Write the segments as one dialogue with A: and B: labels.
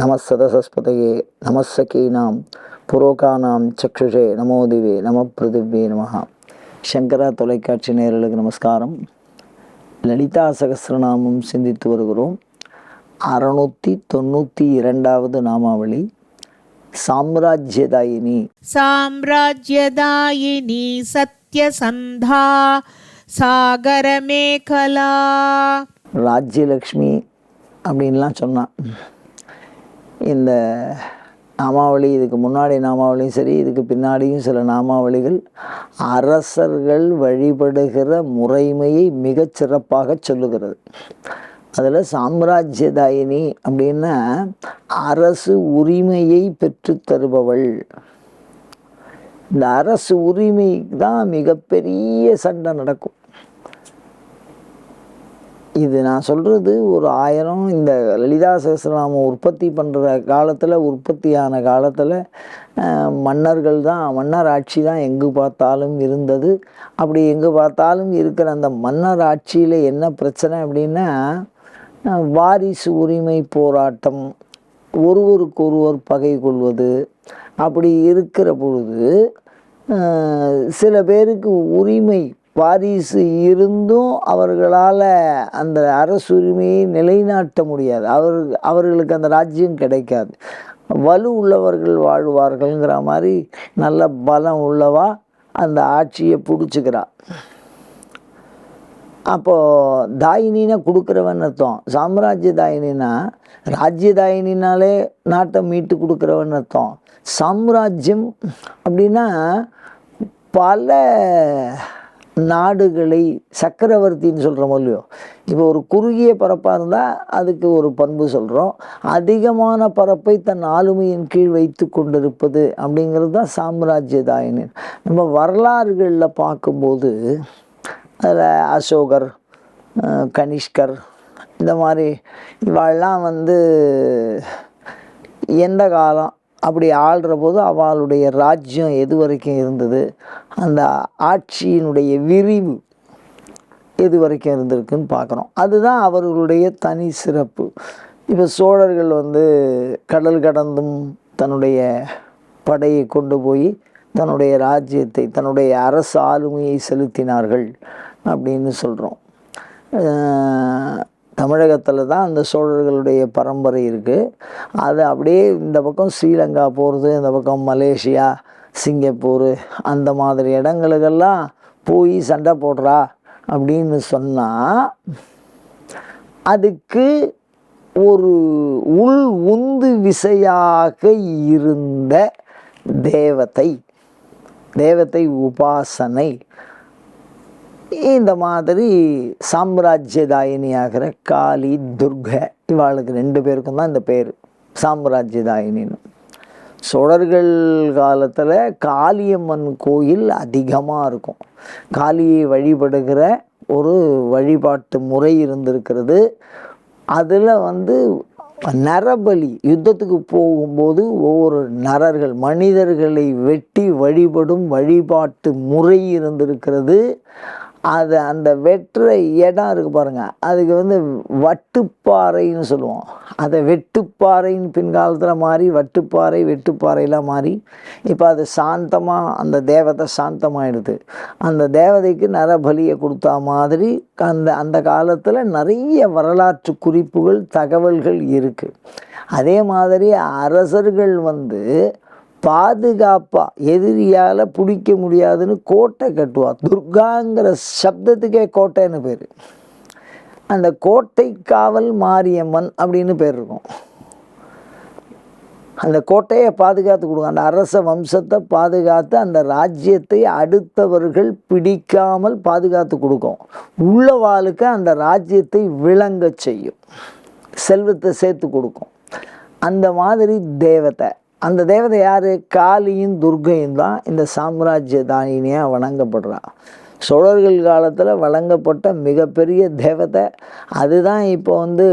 A: நமசதசஸ்பதகே நமசகீனாம் புரோகானாம் சக்ஷுஷே நமோதிவே நம பிருதிவே நமஹா சங்கரா தொலைக்காட்சி நேரலுக்கு நமஸ்காரம். லலிதா சகசிரநாமம் சிந்தித்து வருகிறோம். அறுநூற்றி தொண்ணூற்றி இரண்டாவது நாமாவளி சாம்ராஜ்யதாயினி.
B: சாம்ராஜ்யதாயினி சத்யசந்தா சாகரமேகலா.
A: ராஜ்யலக்ஷ்மி அப்படின்லாம் சொன்னான். இந்த நாமாவளி இதுக்கு முன்னாடி நாமாவளியும் சரி இதுக்கு பின்னாடியும் சில நாமாவளிகள் அரசர்கள் வழிபடுகிற முறைமையை மிகச் சிறப்பாக சொல்லுகிறது. அதில் சாம்ராஜ்யதாயினி அப்படின்னா அரசு உரிமையை பெற்று தருபவள். இந்த அரசு உரிமை தான் மிகப்பெரிய சண்டை நடக்கும். இது நான் சொல்கிறது ஒரு ஆயிரம் இந்த லலிதா சகசிரநாமம் உற்பத்தி பண்ணுற காலத்தில் உற்பத்தியான காலத்தில் மன்னர்கள் தான் மன்னர் ஆட்சி தான் எங்கு பார்த்தாலும் இருந்தது. அப்படி எங்கு பார்த்தாலும் இருக்கிற அந்த மன்னர் ஆட்சியில் என்ன பிரச்சனை அப்படின்னா வாரிசு உரிமை போராட்டம். ஒருவருக்கொருவர் பகை கொள்வது. அப்படி இருக்கிற பொழுது சில பேருக்கு உரிமை வாரிசு இருந்தும் அவர்களால் அந்த அரசுரிமையை நிலைநாட்ட முடியாது. அவர் அவர்களுக்கு அந்த ராஜ்யம் கிடைக்காது. வலு உள்ளவர்கள் வாழ்வார்கள்ங்கிற மாதிரி நல்ல பலம் உள்ளவா அந்த ஆட்சியை பிடிச்சிக்கிறா. அப்போது தாயினின்னா கொடுக்குறவன் அர்த்தம். சாம்ராஜ்ய தாயினினா ராஜ்ய தாயினினாலே நாட்டை மீட்டு கொடுக்குறவன் அர்த்தம். சாம்ராஜ்யம் அப்படின்னா பல நாடுகளை சக்கரவர்த்தின்னு சொல்கிறோம் இல்லையோ? இப்போ ஒரு குறுகிய பரப்பாக இருந்தால் அதுக்கு ஒரு பண்பு சொல்கிறோம் அதிகமான பரப்பை தன் ஆளுமையின் கீழ் வைத்து கொண்டிருப்பது அப்படிங்கிறது தான் சாம்ராஜ்யதாயினர் நம்ம வரலாறுகளில் பார்க்கும்போது அதில் அசோகர் கனிஷ்கர் இந்த மாதிரி இவாள்லாம் வந்து எந்த காலம் அப்படி ஆள்ற போது அவளுடைய ராஜ்யம் எது வரைக்கும் இருந்தது? அந்த ஆட்சியினுடைய விரிவு எது வரைக்கும் இருந்திருக்குன்னு பார்க்குறோம் அதுதான் அவர்களுடைய தனி சிறப்பு. இப்போ சோழர்கள் வந்து கடல் கடந்தும் தன்னுடைய படையை கொண்டு போய் தன்னுடைய ராஜ்யத்தை தன்னுடைய அரசு ஆளுமையை செலுத்தினார்கள் அப்படின்னு சொல்கிறோம் தமிழகத்தில் தான் அந்த சோழர்களுடைய பரம்பரை இருக்குது அது அப்படியே இந்த பக்கம் ஸ்ரீலங்கா போகிறது இந்த பக்கம் மலேசியா சிங்கப்பூர் அந்த மாதிரி இடங்களுக்கெல்லாம் போய் சண்டை போடுறா அப்படின்னு சொன்னால் அதுக்கு ஒரு உள் உந்து விசையாக இருந்த தேவதை தேவதை உபாசனை இந்த மாதிரி சாம்ராஜ்யதாயினியாகிற காளி துர்க இவாளுக்கு ரெண்டு பேருக்கும் தான் இந்த பேர் சாம்ராஜ்யதாயினின்னு. சோழர்கள் காலத்தில் காளியம்மன் கோயில் அதிகமாக இருக்கும். காளியை வழிபடுகிற ஒரு வழிபாட்டு முறை இருந்திருக்கிறது. அதில் வந்து நரபலி யுத்தத்துக்கு போகும்போது ஒவ்வொரு நரர்கள் மனிதர்களை வெட்டி வழிபடும் வழிபாட்டு முறை இருந்திருக்கிறது. அது அந்த வெட்டுற இடம் இருக்குது பாருங்கள் அதுக்கு வந்து வட்டுப்பாறைன்னு சொல்லுவோம். அதை வெட்டுப்பாறைன்னு பின்காலத்தில் மாறி வட்டுப்பாறை வெட்டுப்பாறையெல்லாம் மாறி இப்போ அது சாந்தமாக அந்த தேவதை சாந்தமாயிடுது. அந்த தேவதைக்கு நரபலியை கொடுத்தா மாதிரி அந்த அந்த காலத்தில் நிறைய வரலாற்று குறிப்புகள் தகவல்கள் இருக்குது அதே மாதிரி அரசர்கள் வந்து பாதுகாப்பாக எதிரியால் பிடிக்க முடியாதுன்னு கோட்டை கட்டுவார் துர்காங்கிற சப்தத்துக்கே கோட்டைன்னு பேர். அந்த கோட்டை காவல் மாரியம்மன் அப்படின்னு பேர் இருக்கும். அந்த கோட்டையை பாதுகாத்து கொடுங்க. அந்த அரச வம்சத்தை பாதுகாத்து அந்த ராஜ்யத்தை அடுத்தவர்கள் பிடிக்காமல் பாதுகாத்து கொடுக்கும். உள்ளவாளுக்கு அந்த ராஜ்யத்தை விளங்க செய்யும். செல்வத்தை சேர்த்து கொடுக்கும். அந்த மாதிரி தேவதை. அந்த தேவதை யார்? காளியும் துர்க்கையும் தான் இந்த சாம்ராஜ்ய தாயினியாக வணங்கப்படுறா. சோழர்கள் காலத்தில் வழங்கப்பட்ட மிகப்பெரிய தேவதை அதுதான் இப்போ வந்து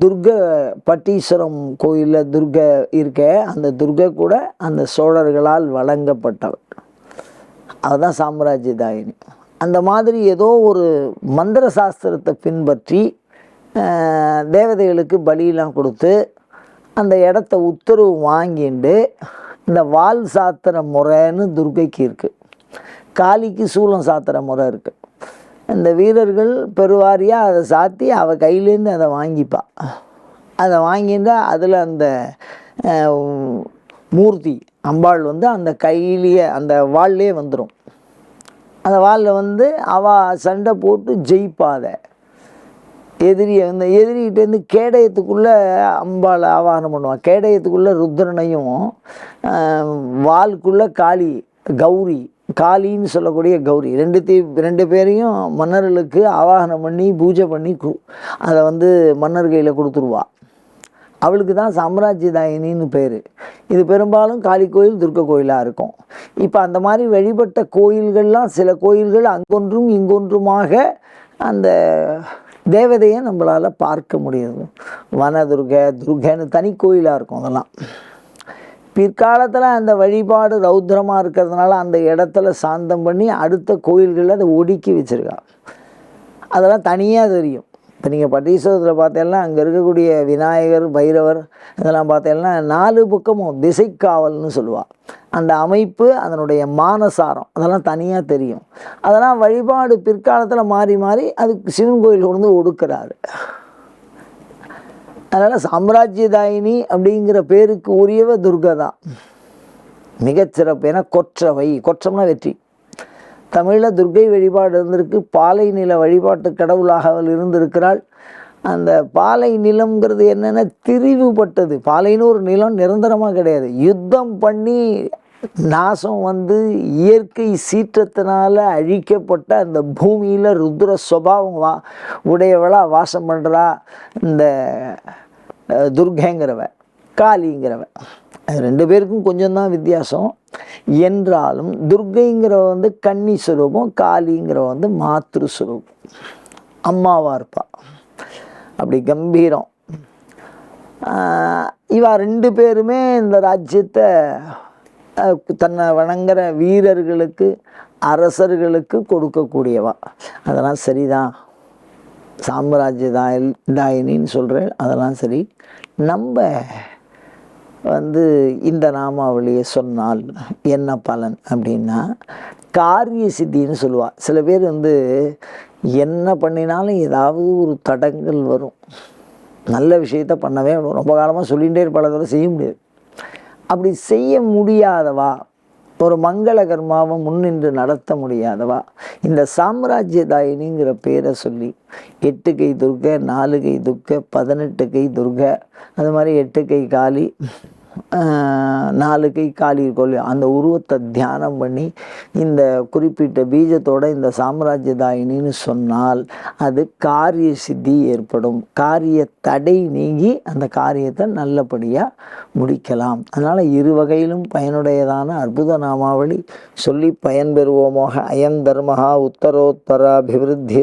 A: துர்க பட்டீஸ்வரம் கோயிலில் துர்க இருக்க அந்த துர்க கூட அந்த சோழர்களால் வழங்கப்பட்டவர் அதுதான் சாம்ராஜ்ய தாயினி அந்த மாதிரி ஏதோ ஒரு மந்திர சாஸ்திரத்தை பின்பற்றி தேவதைகளுக்கு பலியெல்லாம் கொடுத்து அந்த இடத்த உத்தரவு வாங்கிண்டு இந்த வால் சாத்திர முறைன்னு துர்க்கைக்கு இருக்குது காளிக்கு சூளம் சாத்திர முறை இருக்குது இந்த வீரர்கள் பெருவாரியாக அதை சாத்தி அவள் கையிலேருந்து அதை வாங்கிப்பா. அதை வாங்கிட்டு அதில் அந்த மூர்த்தி அம்பாள் வந்து அந்த கையிலேயே அந்த வாள்லேயே வந்துடும் அந்த வாளில் வந்து அவள் சண்டை போட்டு ஜெயிப்பாத எதிரியை வந்து எதிரிகிட்டேருந்து கேடயத்துக்குள்ளே அம்பாளை ஆவாகனம் பண்ணுவான். கேடயத்துக்குள்ளே ருத்ரனையும் ஆஹ், வாளுக்குள்ளே காளி கௌரி காளின்னு சொல்லக்கூடிய கௌரி ரெண்டுத்தையும் ரெண்டு பேரையும் மன்னர்களுக்கு ஆவாகனம் பண்ணி பூஜை பண்ணி கு அதை வந்து மன்னர் கையில் கொடுத்துருவா. அவளுக்கு தான் சாம்ராஜ்யதாயினின்னு பேர். இது பெரும்பாலும் காளி கோயில் துர்க்க கோயிலாக இருக்கும். இப்போ அந்த மாதிரி வழிபட்ட கோயில்கள்லாம் சில கோயில்கள் அங்கொன்றும் இங்கொன்றுமாக அந்த தேவதையை நம்மளால் பார்க்க முடியுது. வனதுர்க துர்கன்னு தனி கோயிலாக இருக்கும் அதெல்லாம். பிற்காலத்தில் அந்த வழிபாடு ரௌத்ரமாக இருக்கிறதுனால அந்த இடத்துல சாந்தம் பண்ணி அடுத்த கோயில்களில் அதை ஒடுக்கி வச்சுருக்கா அதெல்லாம் தனியாக தெரியும். இப்போ நீங்கள் பட்டீஸ்வரத்தில் பார்த்தேன்னா அங்கே இருக்கக்கூடிய விநாயகர் பைரவர் இதெல்லாம் பார்த்தேன்னா நாலு பக்கமும் திசைக்காவல்னு சொல்லுவாள் அந்த அமைப்பு அதனுடைய மானசாரம் அதெல்லாம் தனியாக தெரியும். அதெல்லாம் வழிபாடு பிற்காலத்தில் மாறி மாறி அதுக்கு சிவன் கோயில் கொண்டு வந்து அதனால் சாம்ராஜ்யதாயினி அப்படிங்கிற பேருக்கு உரியவ துர்கா தான் மிகச்சிறப்பு. ஏன்னா கொற்றவை கொற்றம்னா வெற்றி. தமிழில் துர்க்கை வழிபாடு இருந்திருக்கு. பாலை நில வழிபாட்டு கடவுளாக அவள் இருந்திருக்கிறாள். அந்த பாலை நிலம்ங்கிறது என்னென்ன திரிவுபட்டது? பாலைன்னு ஒரு நிலம் நிரந்தரமாக கிடையாது. யுத்தம் பண்ணி நாசம் வந்து இயற்கை சீற்றத்தினால அழிக்கப்பட்ட அந்த பூமியில் ருத்ர சுபாவம் வா உடையவளா வாசம் பண்ணுறா இந்த அஹ், துர்கைங்கிறவ. காளிங்கிறவ ரெண்டு பேருக்கும் கொஞ்சம் தான் வித்தியாசம். என்றாலும் துர்கைங்கிறவ வந்து கன்னி சுரூபம் காளிங்கிறவ வந்து மாத்ரு சுரூபம். அம்மாவாக இருப்பா. அப்படி கம்பீரம். இவா ரெண்டு பேருமே இந்த ராஜ்யத்தை தன்னை வணங்குற வீரர்களுக்கு அரசர்களுக்கு கொடுக்கக்கூடியவா. அதெல்லாம் சரிதான். சாம்ராஜ்ய தாய் தாயினின்னு சொல்கிறேன் அதெல்லாம் சரி. நம்ம வந்து இந்த நாமாவளியை சொன்னால் என்ன பலன் அப்படின்னா காரிய சித்தின்னு சொல்லுவாள் சில பேர் வந்து என்ன பண்ணினாலும் ஏதாவது ஒரு தடங்கள் வரும். நல்ல விஷயத்த பண்ணவே ரொம்ப காலமாக சொல்லிகிட்டே இருப்பாள செய்ய முடியாது. அப்படி செய்ய முடியாதவா? ஒரு மங்கள கர்மாவை முன்னின்று நடத்த முடியாதவா? இந்த சாம்ராஜ்யதாயினிங்கிற பேரை சொல்லி எட்டு கை துர்க்கை நாலு கை துர்க்க பதினெட்டு கை துர்க்கை அது மாதிரி எட்டு கை காளி நாலு கை காலி. இருக்கோம் அந்த உருவத்தை தியானம் பண்ணி இந்த குறிப்பிட்ட பீஜத்தோட இந்த சாம்ராஜ்யதாயினின்னு சொன்னால் அது காரிய சித்தி ஏற்படும். காரிய தடை நீங்கி அந்த காரியத்தை நல்லபடியாக முடிக்கலாம். அதனால் இரு வகையிலும் பயனுடையதான அற்புத நாமாவளி சொல்லி பயன்பெறுவோமாக. அயம் தர்மஹா உத்தரோத்தர அபிவிருத்தி